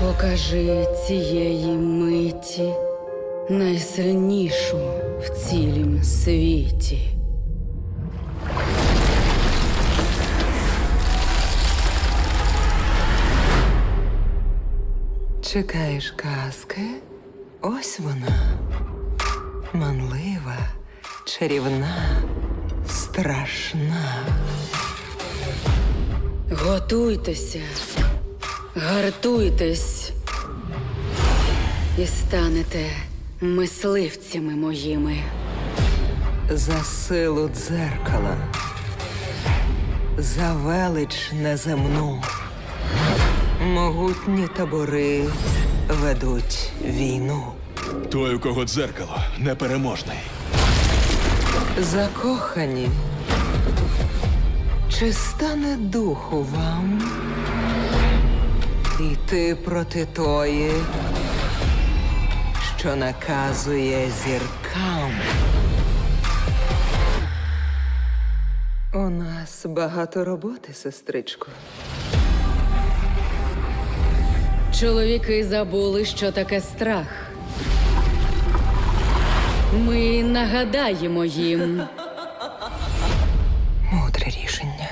Покажи цієї миті найсильнішу в цілім світі. Чекаєш казки? Ось вона. Манлива, чарівна, страшна. Готуйтеся, гартуйтесь і станете мисливцями моїми. За силу дзеркала, за велич неземну. Могутні табори ведуть війну. Той, у кого дзеркало, непереможний. Закохані. Чи стане духу вам йти проти тої, що наказує зіркам? У нас багато роботи, сестричко. Чоловіки забули, що таке страх. Ми нагадаємо їм. Мудре рішення.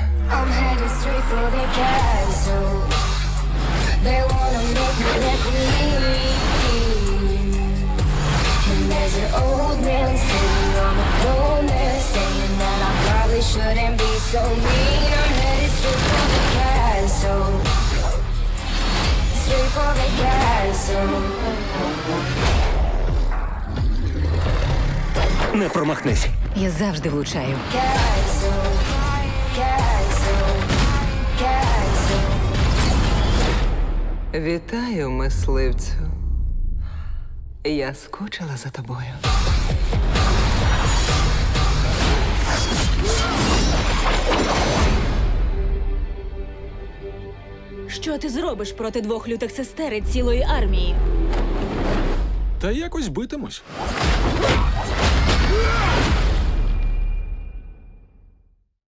They wanna make me their queen. And there's an old man sitting on the corner saying that I probably shouldn't be so mean. I'm headed straight for the castle. Straight for the castle. Не промахнись. Я завжди влучаю. Castle. Вітаю, мисливцю. Я скучила за тобою. Що ти зробиш проти двох лютих сестер і цілої армії? Та якось битимось.